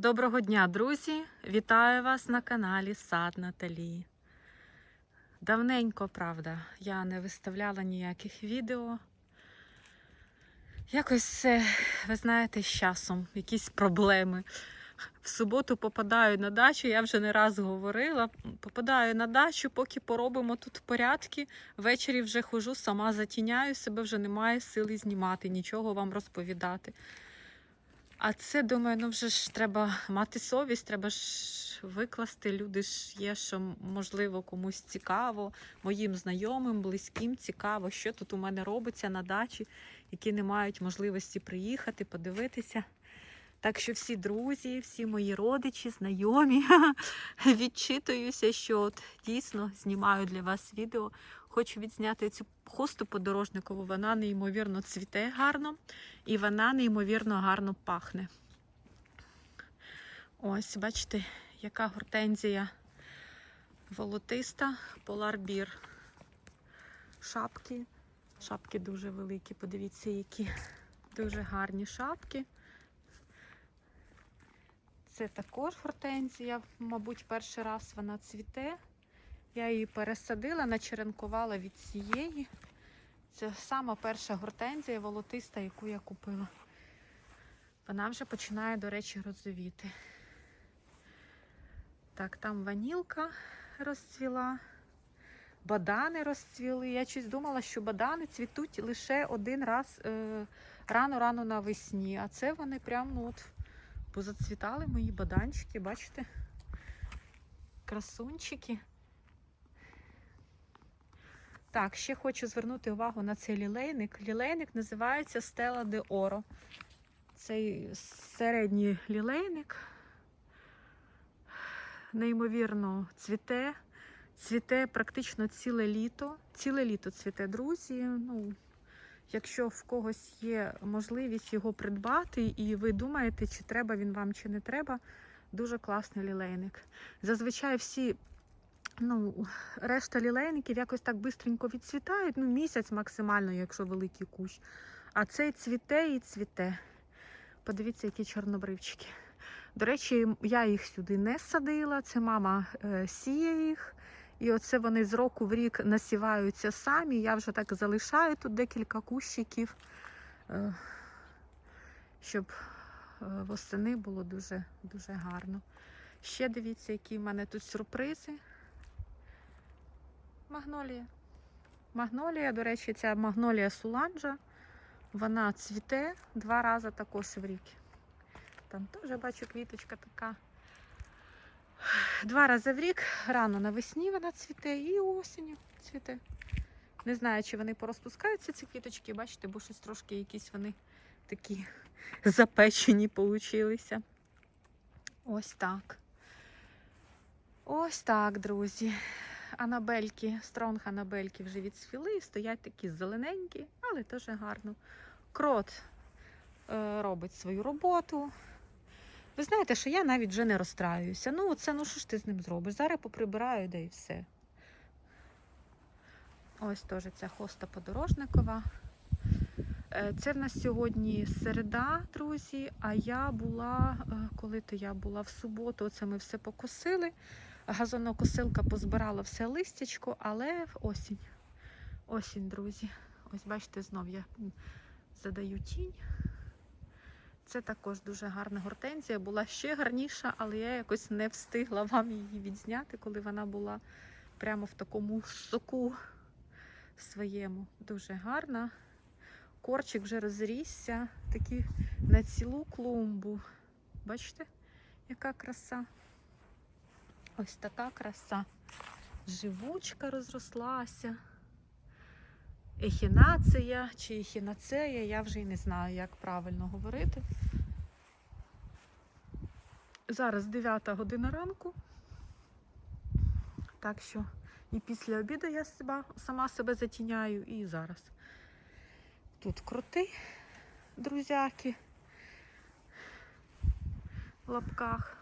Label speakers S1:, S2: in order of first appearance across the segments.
S1: Доброго дня, друзі! Вітаю вас на каналі Сад Наталі. Давненько, правда, я не виставляла ніяких відео. Якось ви знаєте, з часом, якісь проблеми. В суботу попадаю на дачу, я вже не раз говорила. Попадаю на дачу, поки поробимо тут порядки. Ввечері вже хожу, сама затіняю себе, вже немає сили знімати, нічого вам розповідати. А це, думаю, ну вже ж треба мати совість, треба ж викласти. Люди ж є, що можливо комусь цікаво, моїм знайомим, близьким цікаво, що тут у мене робиться на дачі, які не мають можливості приїхати, подивитися. Так що всі друзі, всі мої родичі, знайомі, відчитуюся, що от дійсно знімаю для вас відео. Хочу відзняти цю хусту подорожникову. Вона неймовірно цвіте гарно і вона неймовірно гарно пахне. Ось, бачите, яка гортензія волотиста, поларбір. Шапки. Шапки дуже великі, подивіться, які дуже гарні шапки. Це також гортензія, мабуть, перший раз вона цвіте. Я її пересадила, начеренкувала від цієї. Це сама перша гортензія волотиста, яку я купила. Вона вже починає, до речі, розовіти. Так, там ванілка розцвіла, бадани розцвіли. Я щось думала, що бадани цвітуть лише один раз е, рано-рано навесні. А це вони прямо ну, от позацвітали мої баданчики, бачите? Красунчики. Так, ще хочу звернути увагу на цей лілейник. Лілейник називається Стела де Оро. Цей середній лілейник, неймовірно, цвіте. Цвіте практично ціле літо. Ціле літо цвіте, друзі. Ну, якщо в когось є можливість його придбати, і ви думаєте, чи треба він вам, чи не треба, дуже класний лілейник. Зазвичай всі ну, решта лілейників якось так бистренько відцвітають, ну, місяць максимально, якщо великий кущ. А цей цвіте і цвіте. Подивіться, які чорнобривчики. До речі, я їх сюди не садила, це мама е, сіє їх. І оце вони з року в рік насіваються самі. Я вже так залишаю тут декілька кущиків, е, щоб е, восени було дуже, дуже гарно. Ще дивіться, які в мене тут сюрпризи. Магнолія. Магнолія, до речі, ця магнолія суланджа. Вона цвіте два рази також в рік. Там теж бачу квіточка така. Два рази в рік, рано навесні вона цвіте і осінню цвіте. Не знаю, чи вони порозпускаються, ці квіточки, бачите, бо щось трошки якісь вони такі запечені получилися. Ось так. Ось так, друзі. Анабельки, стронг анабельки вже відсвіли, стоять такі зелененькі, але теж гарно. Крот е, робить свою роботу. Ви знаєте, що я навіть вже не розстраююся. Ну, це ну що ж ти з ним зробиш? Зараз поприбираю, да і все. Ось теж ця хоста подорожникова. Е, Це в нас сьогодні середа, друзі. А я була, е, коли то я була в суботу, оце ми все покосили. Газонокосилка позбирала все листячко, але осінь. Осінь, друзі. Ось бачите, знов я задаю тінь. Це також дуже гарна гортензія. Була ще гарніша, але я якось не встигла вам її відзняти, коли вона була прямо в такому соку своєму. Дуже гарна. Корчик вже розрісся, такий на цілу клумбу. Бачите, яка краса? Ось така краса. Живучка розрослася. Ехінація чи ехінацея, я вже й не знаю, як правильно говорити. Зараз 9 година ранку. Так що і після обіду я себе, сама себе затіняю, і зараз. Тут крути, друзяки, в лапках.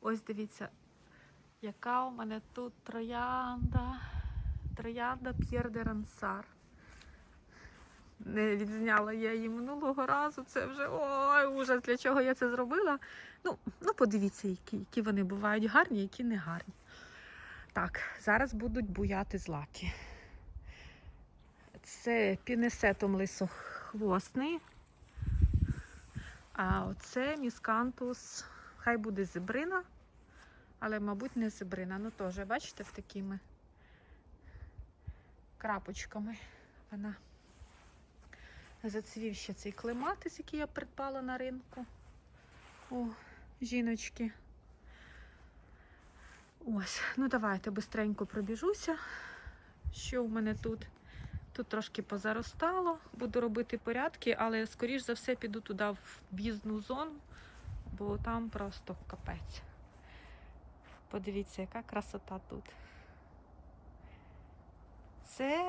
S1: Ось дивіться, яка у мене тут троянда. Троянда П'єр де Рансар. Не відзняла я її минулого разу. Це вже ой, ужас, для чого я це зробила. Ну, ну подивіться, які, які вони бувають гарні, які не гарні. Так, зараз будуть буяти злаки. Це пінесетом лисохвостний. А оце міскантус, хай буде зебрина, але, мабуть, не зебрина. Ну теж, бачите, з такими крапочками вона зацвів ще цей клематис, який я придбала на ринку. О, жіночки. Ось, ну давайте бистренько пробіжуся. Що в мене тут? Тут трошки позаростало, буду робити порядки, але скоріш за все піду туди в в'їзну зону, бо там просто капець. Подивіться, яка красота тут. Це,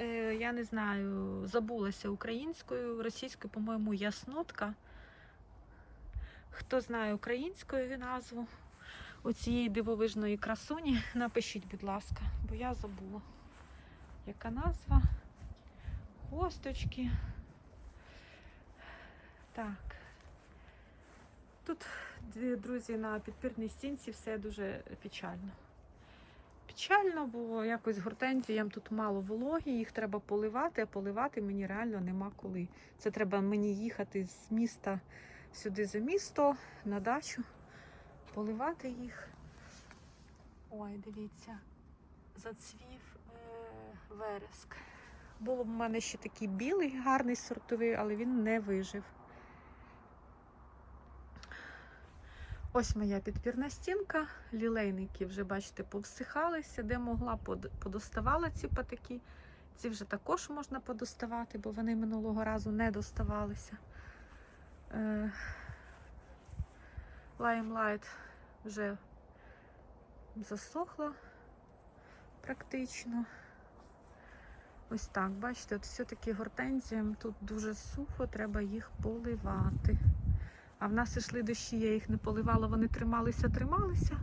S1: е, я не знаю, забулася українською, російською, по-моєму, яснотка. Хто знає українською назву оцієї дивовижної красуні, напишіть, будь ласка, бо я забула, яка назва. Хосточки. Так. Тут, друзі, на підпірній стінці все дуже печально. Печально, бо якось гортензіям тут мало вологі, їх треба поливати, а поливати мені реально нема коли. Це треба мені їхати з міста сюди за місто, на дачу, поливати їх. Ой, дивіться, зацвів е, вереск. Був в мене ще такий білий, гарний сортовий, але він не вижив. Ось моя підпірна стінка. Лілейники вже, бачите, повсихалися, де могла, подоставала ці патики. Ці вже також можна подоставати, бо вони минулого разу не доставалися. Е, Лаймлайт вже засохла практично. Ось так, бачите, от все-таки гортензіям тут дуже сухо, треба їх поливати. А в нас ішли дощі, я їх не поливала, вони трималися, трималися.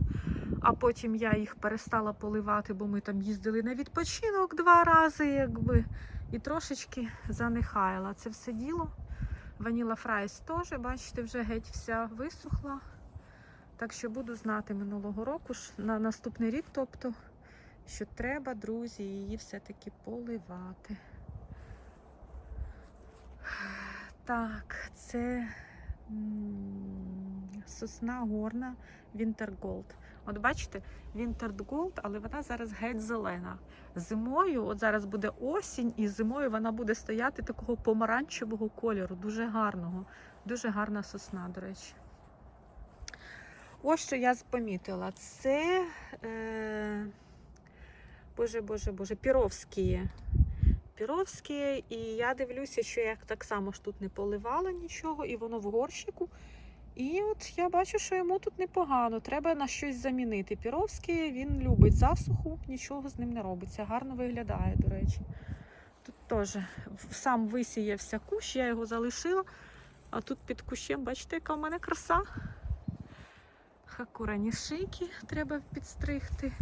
S1: А потім я їх перестала поливати, бо ми там їздили на відпочинок два рази, якби, і трошечки занехаяла це все діло. Ваніла Фрайс теж, бачите, вже геть вся висохла. Так що буду знати минулого року, на наступний рік, тобто, що треба, друзі, її все-таки поливати. Так, це сосна горна Gold. От бачите, Gold, але вона зараз геть зелена. Зимою, от зараз буде осінь, і зимою вона буде стояти такого помаранчевого кольору, дуже гарного. Дуже гарна сосна, до речі. Ось що я помітила. Це. Е... Боже, боже, боже, піровські. Піровські, і я дивлюся, що я так само ж тут не поливала нічого, і воно в горщику. І от я бачу, що йому тут непогано. Треба на щось замінити. Піровський він любить засуху, нічого з ним не робиться. Гарно виглядає, до речі. Тут теж сам висіявся кущ, я його залишила. А тут під кущем, бачите, яка в мене краса. Хакурані шики треба підстригти.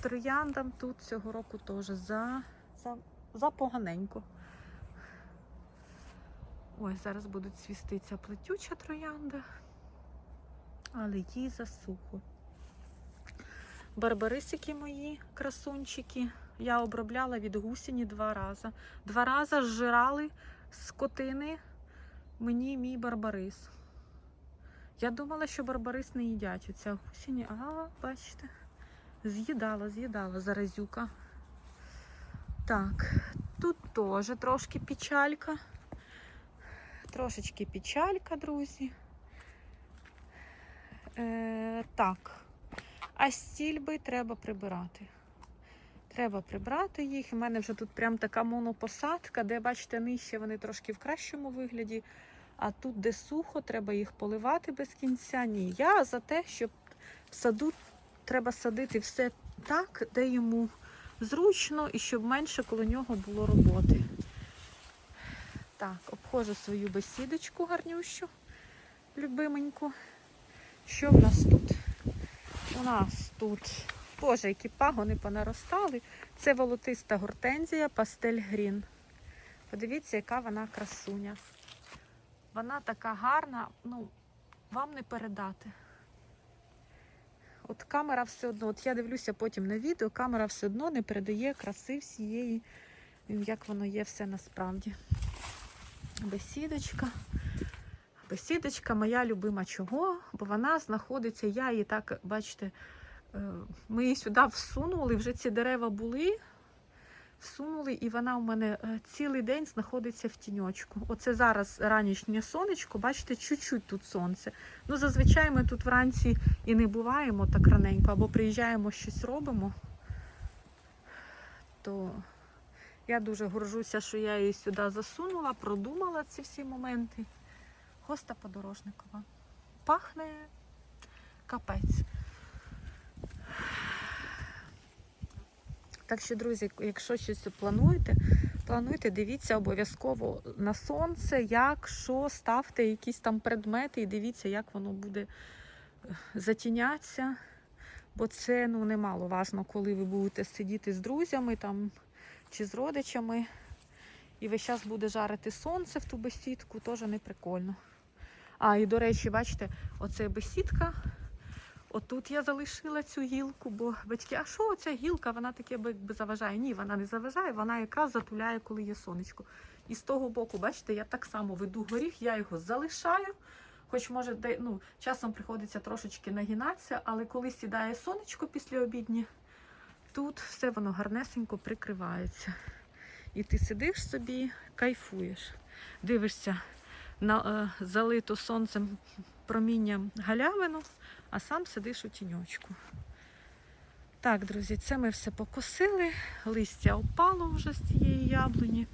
S1: Трояндам тут цього року теж за, за, за поганенько. Ой, зараз будуть цвісти ця плетюча троянда, але їй засухо. Барбарисики мої красунчики. Я обробляла від гусені два рази. Два рази зжирали з котини мені мій барбарис. Я думала, що барбарис не їдять оця гусені, а бачите, з'їдала, з'їдала заразюка. Так, тут теж трошки печалька. Трошечки печалька, друзі. Е, так. А стільби треба прибирати. Треба прибрати їх. У мене вже тут прям така монопосадка, де, бачите, нижче вони трошки в кращому вигляді. А тут, де сухо, треба їх поливати без кінця. Ні. Я за те, щоб в саду треба садити все так, де йому зручно і щоб менше коло нього було роботи. Так, обходжу свою бесідочку гарнющу, любименьку. Що в нас тут? У нас тут, боже, які пагони понаростали. Це волотиста гортензія, пастель грін. Подивіться, яка вона красуня. Вона така гарна, ну, вам не передати. От камера все одно, от я дивлюся потім на відео, камера все одно не передає краси всієї, як воно є все насправді. Бесідочка. Бесідочка моя любима чого, бо вона знаходиться, я її так, бачите, е, ми її сюди всунули, вже ці дерева були, всунули, і вона у мене е, цілий день знаходиться в тіньочку. Оце зараз ранішнє сонечко, бачите, чуть-чуть тут сонце. Ну, зазвичай ми тут вранці і не буваємо так раненько, або приїжджаємо, щось робимо. То я дуже горжуся, що я її сюди засунула, продумала ці всі моменти. Хоста подорожникова. Пахне капець. Так що, друзі, якщо щось плануєте, плануйте, дивіться обов'язково на сонце, як, що, ставте якісь там предмети і дивіться, як воно буде е, затінятися. Бо це ну, немало важно, коли ви будете сидіти з друзями там, чи з родичами. І весь час буде жарити сонце в ту бесідку, теж не прикольно. А, і до речі, бачите, оце бесідка. Отут я залишила цю гілку, бо батьки, а що оця гілка? Вона таке би якби заважає. Ні, вона не заважає, вона якраз затуляє, коли є сонечко. І з того боку, бачите, я так само веду горіх, я його залишаю. Хоч може, де, ну, часом приходиться трошечки нагинатися, але коли сідає сонечко після обідні, тут все воно гарнесенько прикривається. І ти сидиш собі, кайфуєш, дивишся на е, залиту сонцем промінням галявину, а сам сидиш у тіньочку. Так, друзі, це ми все покосили, листя опало вже з цієї яблуні.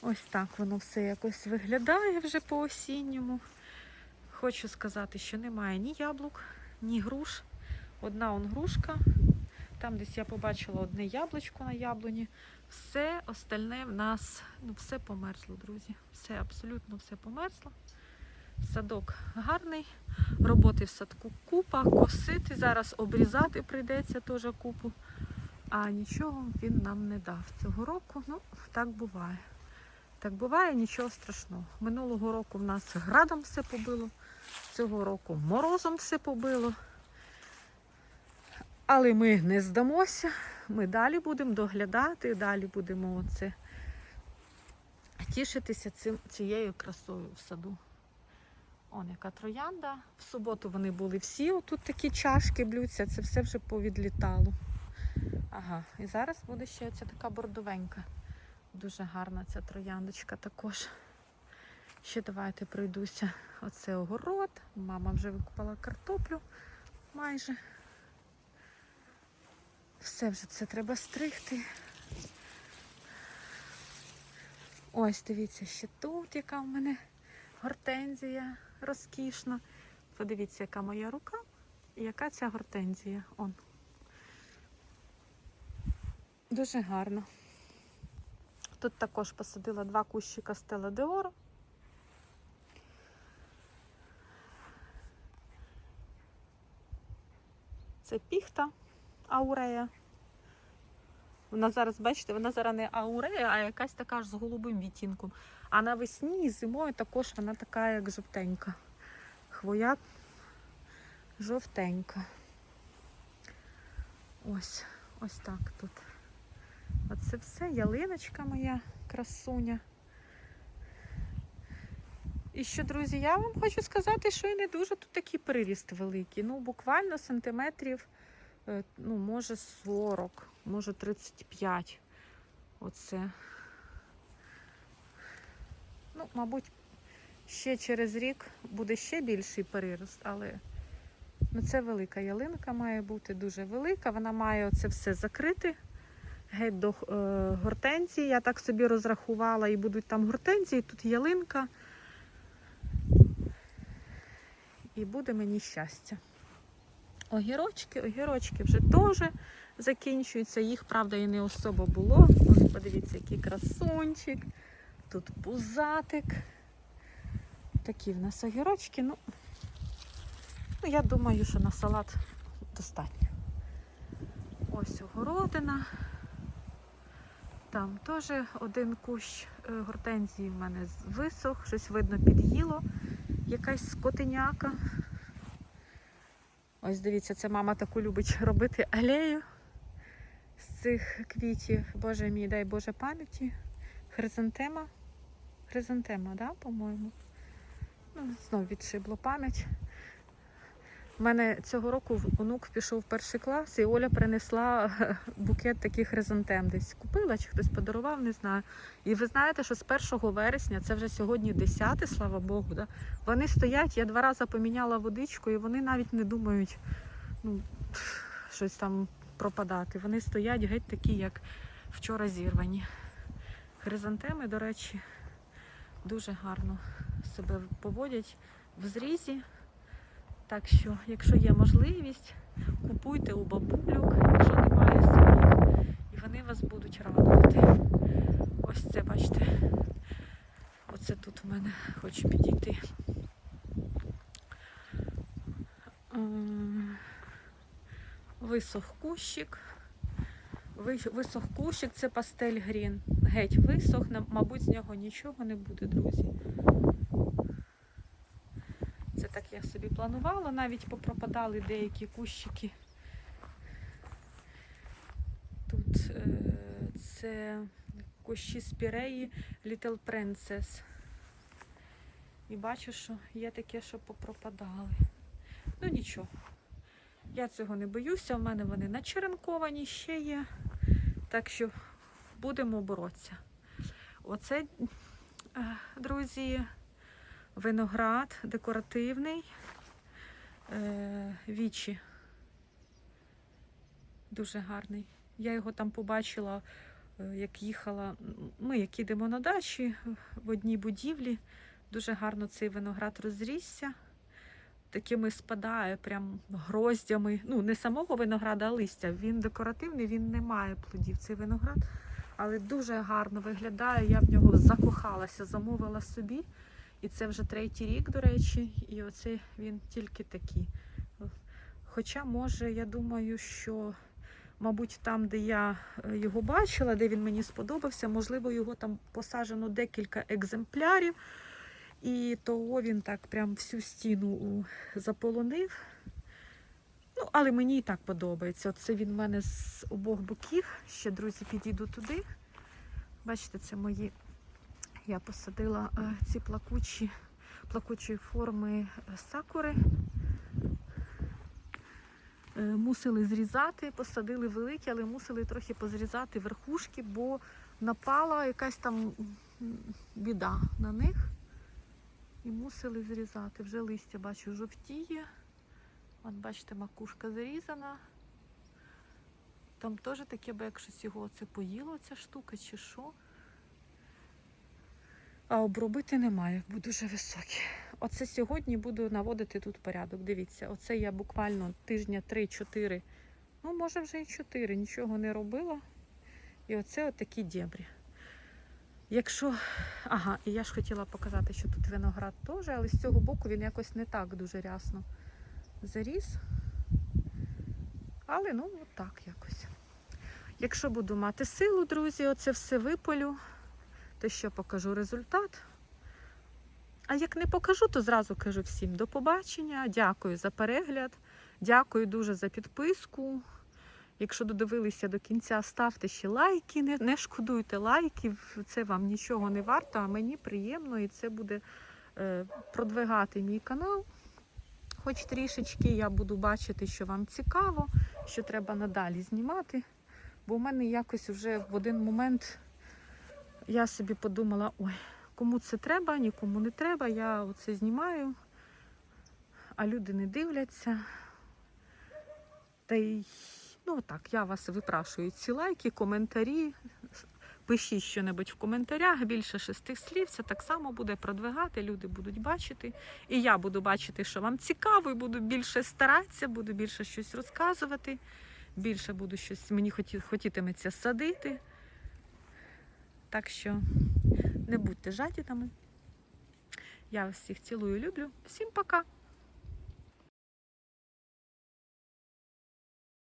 S1: Ось так воно все якось виглядає вже по осінньому. Хочу сказати, що немає ні яблук, ні груш. Одна он грушка. Там десь я побачила одне яблучко на яблуні. Все остальне в нас, ну, все померзло, друзі. Все, абсолютно все померзло. Садок гарний, роботи в садку купа, косити зараз, обрізати прийдеться теж купу. А нічого він нам не дав цього року. Ну, так буває. Так буває, нічого страшного. Минулого року в нас градом все побило, цього року морозом все побило. Але ми не здамося, ми далі будемо доглядати, далі будемо оце тішитися цим, цією красою в саду. Он яка троянда. В суботу вони були всі, отут такі чашки блються, це все вже повідлітало. Ага, і зараз буде ще оця така бордовенька. Дуже гарна ця трояндочка також. Ще давайте пройдуся. Оце огород. Мама вже викупала картоплю майже. Все вже це треба стригти. Ось, дивіться, ще тут, яка в мене гортензія розкішна. Подивіться, яка моя рука і яка ця гортензія. Он. Дуже гарно. Тут також посадила два кущика Стела Деоро. Це піхта аурея. Вона зараз, бачите, вона зараз не аурея, а якась така ж з голубим відтінком. А навесні і зимою також вона така, як жовтенька. Хвоя жовтенька. Ось, ось так тут. Оце все, ялиночка моя красуня. І що, друзі, я вам хочу сказати, що і не дуже тут такий приріст великий. Ну, буквально сантиметрів, ну, може 40, може 35. Оце. Ну, мабуть, ще через рік буде ще більший перерост, але ну, це велика ялинка має бути дуже велика. Вона має оце все закрити геть до е, гортензії. Я так собі розрахувала, і будуть там гортензії, тут ялинка. І буде мені щастя. Огірочки, огірочки вже теж закінчуються. Їх, правда, і не особо було. Ось подивіться, який красунчик. Тут пузатик. Такі в нас огірочки. Ну, ну я думаю, що на салат достатньо. Ось огородина. Там теж один кущ е, гортензії в мене висох, щось видно під'їло, якась скотиняка. Ось дивіться, це мама таку любить робити алею з цих квітів. Боже мій, дай Боже пам'яті. Хризантема. Хризантема, да, по-моєму. Ну, Знову відшибло пам'ять. У мене цього року онук пішов в перший клас, і Оля принесла букет таких хризантем десь. Купила чи хтось подарував, не знаю. І ви знаєте, що з 1 вересня, це вже сьогодні 10, слава Богу, да? вони стоять, я два рази поміняла водичку, і вони навіть не думають ну, щось там пропадати. Вони стоять геть такі, як вчора зірвані. Хризантеми, до речі, дуже гарно себе поводять в зрізі. Так що, якщо є можливість, купуйте у бабулюк, якщо немає своїх, і вони вас будуть радувати. Ось це, бачите, оце тут у мене хочу підійти. Висох кущик. Висох кущик, це пастель грін. Геть висох, мабуть, з нього нічого не буде, друзі. Так я собі планувала, навіть попропадали деякі кущики. Тут е, це кущі спіреї Little Princess. І бачу, що є таке, що попропадали. Ну нічого. Я цього не боюся, в мене вони начеренковані ще є. Так що будемо боротися. Оце, е, друзі, виноград декоративний. Е, вічі. Дуже гарний. Я його там побачила, е, як їхала. Ми як їдемо на дачі в одній будівлі. Дуже гарно цей виноград розрісся. Такими спадає прям гроздями. Ну, не самого винограда, а листя. Він декоративний, він не має плодів, цей виноград. Але дуже гарно виглядає. Я в нього закохалася, замовила собі. І це вже третій рік, до речі, і оце він тільки такий. Хоча, може, я думаю, що, мабуть, там, де я е, його бачила, де він мені сподобався, можливо, його там посаджено декілька екземплярів. І того він так прям всю стіну заполонив. Ну, але мені і так подобається. Оце він в мене з обох боків. Ще, друзі, підійду туди. Бачите, це мої. Я посадила е, ці плакучі, плакучої форми е, сакури. Е, Мусили зрізати, посадили великі, але мусили трохи позрізати верхушки, бо напала якась там біда на них. І мусили зрізати. Вже листя бачу жовтіє. От бачите, макушка зарізана. Там теж таке, бо щось його це поїло, ця штука чи що. А обробити немає, бо дуже високі. Оце сьогодні буду наводити тут порядок. Дивіться, оце я буквально тижня 3-4, ну може вже і 4, нічого не робила. І оце от такі дєбрі. Якщо. Ага, і я ж хотіла показати, що тут виноград теж, але з цього боку він якось не так дуже рясно заріс. Але ну, от так якось. Якщо буду мати силу, друзі, оце все виполю, то що покажу результат. А як не покажу, то зразу кажу всім до побачення. Дякую за перегляд. Дякую дуже за підписку. Якщо додивилися до кінця, ставте ще лайки, не, не шкодуйте лайків, це вам нічого не варто, а мені приємно і це буде е, продвигати мій канал. Хоч трішечки я буду бачити, що вам цікаво, що треба надалі знімати. Бо в мене якось вже в один момент я собі подумала, ой, кому це треба, нікому не треба, я оце знімаю, а люди не дивляться. Та й ну так, я вас випрашую ці лайки, коментарі. Пишіть щонебудь в коментарях, більше шести слів. Це так само буде продвигати, люди будуть бачити. І я буду бачити, що вам цікаво, і буду більше старатися, буду більше щось розказувати, більше буду щось мені хотітиметься садити. Так що не будьте жадібними. Я вас всіх цілую, люблю. Всім пока!